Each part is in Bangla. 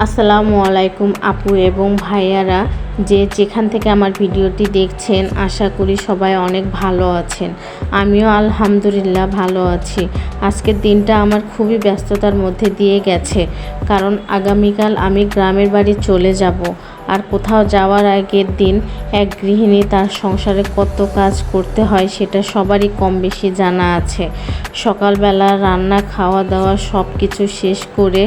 আসসালামু আলাইকুম আপু এবং ভাইয়ারা যে যেখান থেকে আমার ভিডিওটি দেখছেন, আশা করি সবাই অনেক ভালো আছেন। আমিও আলহামদুলিল্লাহ ভালো আছি। আজকের দিনটা আমার খুবই ব্যস্ততার মধ্যে দিয়ে গেছে, কারণ আগামীকাল আমি গ্রামের বাড়ি চলে যাব। আর কোথাও যাওয়ার আগের দিন এক গৃহিণী তার সংসারে কত কাজ করতে হয় সেটা সবারই কম বেশি জানা আছে। সকালবেলা রান্না খাওয়া দাওয়া সব কিছু শেষ করে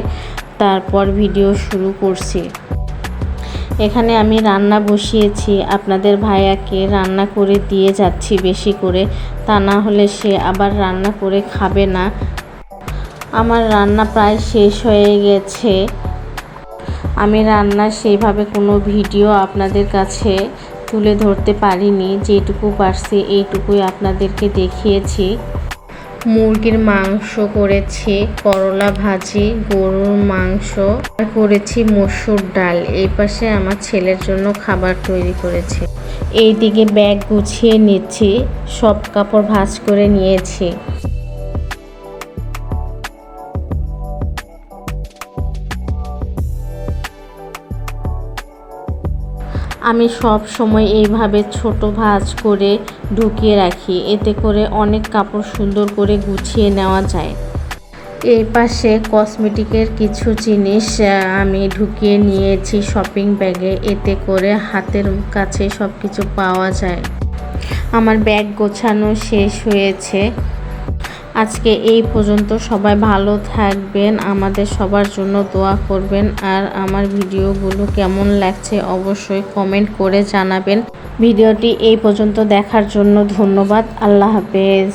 তারপর ভিডিও শুরু করছি। এখানে আমি রান্না বসিয়েছি। আপনাদের ভাইয়াকে রান্না করে দিয়ে যাচ্ছি বেশি করে। তা না হলে সে আবার রান্না করে খাবে না। আমার রান্না প্রায় শেষ হয়ে গেছে। আমি রান্না সেইভাবে কোনো ভিডিও আপনাদের কাছে তুলে ধরতে পারিনি। যেটুকু পারছি, এইটুকুই আপনাদেরকে দেখিয়েছি। মুরগির মাংস করেছি, করলা ভাজি, গরুর মাংস, আর করেছি মসুর ডাল। এই পাশে আমার ছেলের জন্য খাবার তৈরি করেছি। এইদিকে ব্যাগ গুছিয়ে নিচ্ছি, সব কাপড় ভাজ করে নিয়েছি। আমি সব সময় এইভাবে ছোট ভাঁজ করে ঢুকিয়ে রাখি। এতে করে অনেক কাপড় সুন্দর করে গুছিয়ে নেওয়া যায়। এই পাশে কসমেটিকের কিছু জিনিস আমি ঢুকিয়ে নিয়েছি শপিং ব্যাগে। এতে করে হাতের কাছে সব কিছু পাওয়া যায়। আমার ব্যাগ গোছানো শেষ হয়েছে। আজকে এই পর্যন্ত সবাই ভালো থাকবেন, আমাদের সবার জন্য দোয়া করবেন। আর আমার ভিডিওগুলো কেমন লাগছে অবশ্যই কমেন্ট করে জানাবেন। ভিডিওটি এই পর্যন্ত দেখার জন্য ধন্যবাদ। আল্লাহ হাফেজ।